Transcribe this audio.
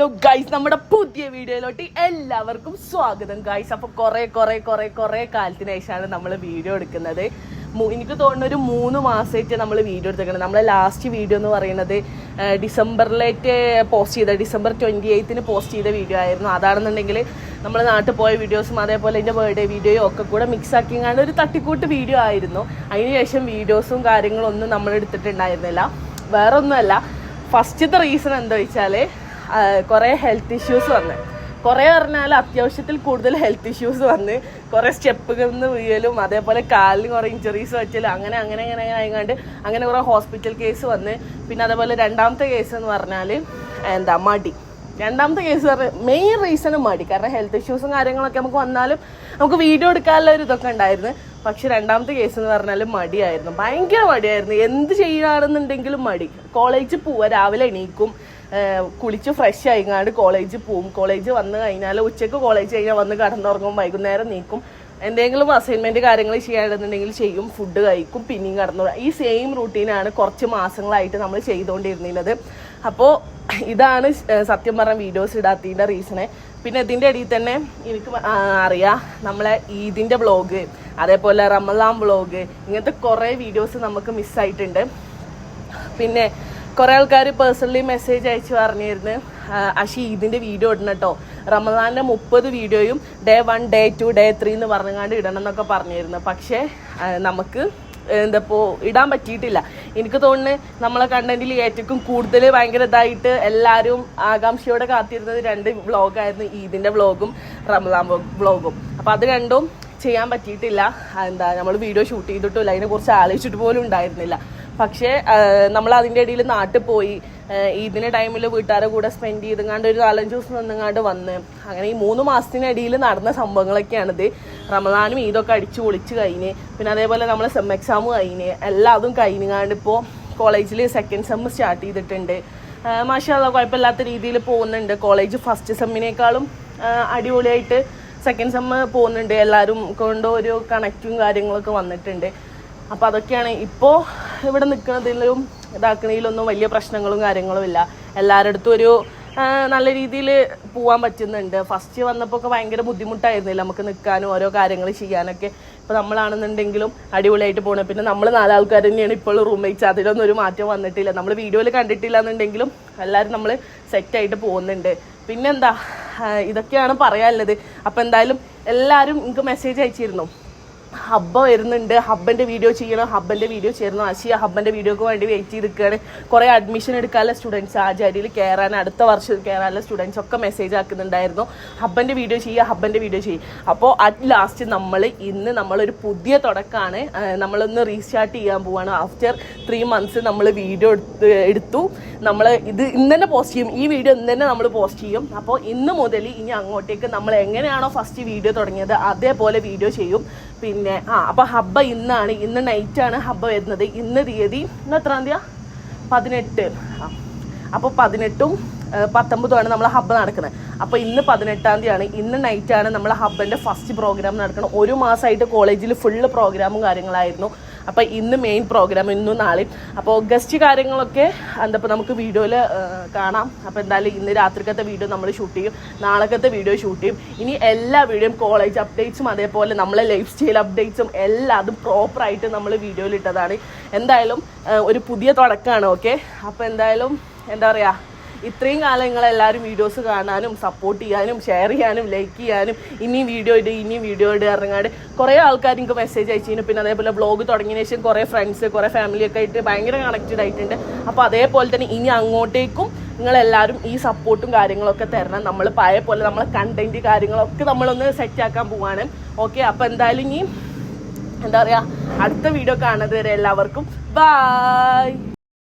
Hello guys നമ്മുടെ പുതിയ വീഡിയോയിലോട്ട് എല്ലാവർക്കും സ്വാഗതം ഗൈസ് അപ്പൊ കുറെ കുറെ കുറെ കുറെ കാലത്തിന് ശേഷമാണ് നമ്മൾ വീഡിയോ എടുക്കുന്നത്. എനിക്ക് തോന്നുന്ന ഒരു മൂന്ന് മാസമായിട്ട് നമ്മൾ വീഡിയോ എടുത്തേക്കുന്നത് നമ്മളെ ലാസ്റ്റ് വീഡിയോ എന്ന് പറയുന്നത് ഡിസംബറിലേറ്റ് പോസ്റ്റ് ചെയ്ത ഡിസംബർ ട്വന്റി എയ്ത്തിന് പോസ്റ്റ് ചെയ്ത വീഡിയോ ആയിരുന്നു. അതാണെന്നുണ്ടെങ്കിൽ നമ്മൾ നാട്ടിൽ പോയ വീഡിയോസും അതേപോലെ എന്റെ ബർത്ത്ഡേ വീഡിയോയും ഒക്കെ കൂടെ മിക്സ് ആക്കിയാണ് ഒരു തട്ടിക്കൂട്ട് വീഡിയോ ആയിരുന്നു. അതിനുശേഷം വീഡിയോസും കാര്യങ്ങളൊന്നും നമ്മൾ എടുത്തിട്ടുണ്ടായിരുന്നില്ല വേറൊന്നുമല്ല. ഫസ്റ്റത്തെ റീസൺ എന്താ വെച്ചാൽ കുറേ ഹെൽത്ത് ഇഷ്യൂസ് വന്ന്. കുറേ പറഞ്ഞാൽ അത്യാവശ്യത്തിൽ കൂടുതൽ ഹെൽത്ത് ഇഷ്യൂസ് വന്ന്. കുറേ സ്റ്റെപ്പുകളിൽ നിന്ന് വീഴലും അതേപോലെ കാലിന് കുറേ ഇഞ്ചുറീസ് വെച്ചാലും അങ്ങനെ അങ്ങനെ അങ്ങനെ അങ്ങനെ ആയിക്കാണ്ട് അങ്ങനെ കുറേ ഹോസ്പിറ്റൽ കേസ് വന്ന്. പിന്നെ അതേപോലെ രണ്ടാമത്തെ കേസ് എന്ന് പറഞ്ഞാൽ എന്താ മടി. രണ്ടാമത്തെ കേസ് പറഞ്ഞ മെയിൻ റീസൺ മടി. കാരണം ഹെൽത്ത് ഇഷ്യൂസും കാര്യങ്ങളൊക്കെ നമുക്ക് വന്നാലും നമുക്ക് വീഡിയോ എടുക്കാനുള്ള ഒരു ഇതൊക്കെ ഉണ്ടായിരുന്നു. പക്ഷെ രണ്ടാമത്തെ കേസ് എന്ന് പറഞ്ഞാൽ മടിയായിരുന്നു. ഭയങ്കര മടിയായിരുന്നു. എന്ത് ചെയ്യുകയാണെന്നുണ്ടെങ്കിലും മടി. കോളേജിൽ പോവുക രാവിലെ എണീക്കും. കുളിച്ച് ഫ്രഷ് ആയിങ്ങാണ്ട് കോളേജിൽ പോവും. കോളേജ് വന്ന് കഴിഞ്ഞാൽ ഉച്ചയ്ക്ക് കോളേജ് കഴിഞ്ഞാൽ വന്ന് കടന്നുറങ്ങും. വൈകുന്നേരം നീക്കും. എന്തെങ്കിലും അസൈൻമെന്റ് കാര്യങ്ങൾ ചെയ്യാണെന്നുണ്ടെങ്കിൽ ചെയ്യും. ഫുഡ് കഴിക്കും. പിന്നെയും കടന്നു ഈ സെയിം റൂട്ടീനാണ് കുറച്ച് മാസങ്ങളായിട്ട് നമ്മൾ ചെയ്തുകൊണ്ടിരുന്നത് അപ്പോൾ ഇതാണ് സത്യം പറഞ്ഞ വീഡിയോസ് ഇടാത്തതിന്റെ റീസണെ പിന്നെ ഇതിന്റെ ഇടയിൽ തന്നെ എനിക്ക് അറിയാം നമ്മളെ ഈദിന്റെ വ്ളോഗ് അതേപോലെ റമലാം വ്ളോഗ് ഇങ്ങനത്തെ കുറേ വീഡിയോസ് നമുക്ക് മിസ്സായിട്ടുണ്ട് പിന്നെ കുറേ ആൾക്കാർ പേഴ്സണലി മെസ്സേജ് അയച്ചു പറഞ്ഞിരുന്നു. അഷി ഇതിന്റെ വീഡിയോ ഇടണം കേട്ടോ റമദാന്റെ മുപ്പത് വീഡിയോയും day one day two day three എന്ന് പറഞ്ഞുകൊണ്ട് ഇടണം എന്നൊക്കെ പറഞ്ഞിരുന്നു. പക്ഷേ നമുക്ക് എന്താ ഇപ്പോൾ ഇടാൻ പറ്റിയിട്ടില്ല. എനിക്ക് തോന്നുന്നു നമ്മളെ കണ്ടന്റിൽ ഏറ്റവും കൂടുതൽ ഭയങ്കര ഇതായിട്ട് എല്ലാവരും ആകാംക്ഷയോടെ കാത്തിരുന്നത് രണ്ട് വ്ളോഗായിരുന്നു ഈദിന്റെ വ്ളോഗും റമദാൻ വ്ളോഗും അപ്പോൾ അത് രണ്ടും ചെയ്യാൻ പറ്റിയിട്ടില്ല. എന്താ നമ്മൾ വീഡിയോ ഷൂട്ട് ചെയ്തിട്ടില്ല അതിനെക്കുറിച്ച് ആലോചിച്ചിട്ട് പോലും ഉണ്ടായിരുന്നില്ല. പക്ഷേ നമ്മൾ അതിന്റെ ഇടയിൽ നാട്ടിൽ പോയി ഇതിന് ടൈമിൽ വീട്ടുകാരെ കൂടെ സ്പെൻഡ് ചെയ്തെങ്ങാണ്ട് ഒരു നാലഞ്ച് ദിവസം നിന്നങ്ങാണ്ട് വന്ന്. അങ്ങനെ ഈ മൂന്ന് മാസത്തിനിടയിൽ നടന്ന സംഭവങ്ങളൊക്കെയാണിത്. റമദാനും ഈദൊക്കെ അടിച്ച് പൊളിച്ച് കഴിഞ്ഞ് പിന്നെ അതേപോലെ നമ്മൾ സെം എക്സാം കഴിഞ്ഞ് എല്ലാതും കഴിഞ്ഞുങ്ങാണ്ട് ഇപ്പോൾ കോളേജിൽ സെക്കൻഡ് സെം സ്റ്റാർട്ട് ചെയ്തിട്ടുണ്ട്. മാഷാല്ല കുഴപ്പമില്ലാത്ത രീതിയിൽ പോകുന്നുണ്ട്. കോളേജ് ഫസ്റ്റ് സെമ്മിനേക്കാളും അടിപൊളിയായിട്ട് സെക്കൻഡ് സെമ്മ് പോകുന്നുണ്ട്. എല്ലാവരും കൊണ്ട് ഒരു കണക്റ്റും കാര്യങ്ങളൊക്കെ വന്നിട്ടുണ്ട്. അപ്പോൾ അതൊക്കെയാണ് ഇപ്പോൾ ഇവിടെ നിൽക്കുന്നതിലും ഇതാക്കണതിലൊന്നും വലിയ പ്രശ്നങ്ങളും കാര്യങ്ങളും ഇല്ല. എല്ലാവരുടെ അടുത്തും ഒരു നല്ല രീതിയിൽ പോകാൻ പറ്റുന്നുണ്ട്. ഫസ്റ്റ് വന്നപ്പോൾ ഒക്കെ ഭയങ്കര ബുദ്ധിമുട്ടായിരുന്നില്ല നമുക്ക് നിൽക്കാനും ഓരോ കാര്യങ്ങൾ ചെയ്യാനൊക്കെ. ഇപ്പോൾ നമ്മളാണെന്നുണ്ടെങ്കിലും അടിപൊളിയായിട്ട് പോകണം പിന്നെ നമ്മൾ നാലാൾക്കാർ തന്നെയാണ് ഇപ്പോൾ റൂംമേറ്റ്സ് അതിലൊന്നും ഒരു മാറ്റം വന്നിട്ടില്ല. നമ്മൾ വീഡിയോയിൽ കണ്ടിട്ടില്ല എന്നുണ്ടെങ്കിലും എല്ലാവരും നമ്മൾ സെറ്റായിട്ട് പോകുന്നുണ്ട്. പിന്നെന്താ? ഇതൊക്കെയാണ് പറയാനുള്ളത്. അപ്പോൾ എന്തായാലും എല്ലാവരും എനിക്ക് മെസ്സേജ് അയച്ചിരുന്നു. ഹബ്ബ വരുന്നുണ്ട്. ഹബ്ബന്റെ വീഡിയോ ചെയ്യണം. ഹബ്ബന്റെ വീഡിയോ ചെയ്യണം അശിയ ഹബ്ബന്റെ വീഡിയോക്ക് വേണ്ടി വെയിറ്റ് ചെയ്ത് നിൽക്കുകയാണ് കുറെ അഡ്മിഷൻ എടുക്കാനുള്ള സ്റ്റുഡൻസ് ആചാര്യയിൽ കയറാൻ അടുത്ത വർഷം കയറാനുള്ള സ്റ്റുഡൻസ് ഒക്കെ മെസ്സേജ് ആക്കുന്നുണ്ടായിരുന്നു. ഹബ്ബന്റെ വീഡിയോ ചെയ്യുക ഹബ്ബന്റെ വീഡിയോ ചെയ്യുക. അപ്പോൾ അറ്റ് ലാസ്റ്റ് നമ്മൾ ഇന്ന് നമ്മളൊരു പുതിയ തുടക്കമാണ് നമ്മളൊന്ന് റീസ്റ്റാർട്ട് ചെയ്യാൻ പോവാണ്. ആഫ്റ്റർ ത്രീ മന്ത്സ് നമ്മൾ വീഡിയോ എടുത്ത് എടുത്തു. നമ്മൾ ഇത് ഇന്ന് തന്നെ പോസ്റ്റ് ചെയ്യും. ഈ വീഡിയോ ഇന്ന് തന്നെ നമ്മൾ പോസ്റ്റ് ചെയ്യും. അപ്പോൾ ഇന്ന് മുതൽ ഇനി അങ്ങോട്ടേക്ക് നമ്മൾ എങ്ങനെയാണോ ഫസ്റ്റ് വീഡിയോ തുടങ്ങിയത് അതേപോലെ വീഡിയോ ചെയ്യും. പിന്നെ ആ അപ്പോൾ ഹബ്ബ ഇന്നാണ്. ഇന്ന് ആണ് ഹബ്ബ വരുന്നത്. ഇന്ന് തീയതി ഇന്ന് എത്രാം തീയതി പതിനെട്ട്. അപ്പൊ പതിനെട്ടും പത്തൊമ്പതുമാണ് നമ്മൾ ഹബ്ബ് നടക്കുന്നത്. അപ്പോൾ ഇന്ന് പതിനെട്ടാം തീയതിയാണ്. ഇന്ന് ആണ് നമ്മൾ ഹബ്ബിന്റെ ഫസ്റ്റ് പ്രോഗ്രാം നടക്കുന്നത്. ഒരു മാസമായിട്ട് കോളേജിൽ ഫുള്ള് പ്രോഗ്രാമും കാര്യങ്ങളായിരുന്നു. അപ്പോൾ ഇന്ന് മെയിൻ പ്രോഗ്രാം ഇന്നും നാളെയും. അപ്പോൾ ഗസ്റ്റ് കാര്യങ്ങളൊക്കെ എന്താ ഇപ്പോൾ നമുക്ക് വീഡിയോയിൽ കാണാം. അപ്പോൾ എന്തായാലും ഇന്ന് രാത്രിക്കത്തെ വീഡിയോ നമ്മൾ ഷൂട്ട് ചെയ്യും. നാളെക്കത്തെ വീഡിയോ ഷൂട്ട് ചെയ്യും. ഇനി എല്ലാ വീഡിയോയും കോളേജ് അപ്ഡേറ്റ്സും അതേപോലെ നമ്മളെ ലൈഫ് സ്റ്റൈൽ അപ്ഡേറ്റ്സും എല്ലാം അതും പ്രോപ്പറായിട്ട് നമ്മൾ വീഡിയോയിൽ ഇട്ടതാണ്. എന്തായാലും ഒരു പുതിയ തുടക്കമാണ് ഓക്കെ അപ്പോൾ എന്തായാലും എന്താ പറയുക ഇത്രയും കാലം നിങ്ങൾ എല്ലാവരും വീഡിയോസ് കാണാനും സപ്പോർട്ട് ചെയ്യാനും ഷെയർ ചെയ്യാനും ലൈക്ക് ചെയ്യാനും ഇനിയും വീഡിയോ ഇട് ഇനിയും വീഡിയോ ഇട് ഇറങ്ങാണ്ട് കുറേ ആൾക്കാർ എനിക്ക് മെസ്സേജ് അയച്ചിരുന്നു. പിന്നെ അതേപോലെ ബ്ലോഗ് തുടങ്ങിയതിന് ശേഷം കുറേ ഫ്രണ്ട്സ് കുറേ ഫാമിലി ഒക്കെ ആയിട്ട് ഭയങ്കര കണക്റ്റഡ് ആയിട്ടുണ്ട്. അപ്പോൾ അതേപോലെ തന്നെ ഇനി അങ്ങോട്ടേക്കും നിങ്ങളെല്ലാവരും ഈ സപ്പോർട്ടും കാര്യങ്ങളൊക്കെ തരണം. നമ്മൾ പഴയ പോലെ നമ്മളെ കണ്ടന്റ് കാര്യങ്ങളൊക്കെ നമ്മളൊന്ന് സെറ്റ് ആക്കാൻ പോവാണ്. ഓക്കെ അപ്പോൾ എന്തായാലും ഇനി എന്താ പറയുക അടുത്ത വീഡിയോ കാണുന്നത് വരെ എല്ലാവർക്കും ബൈ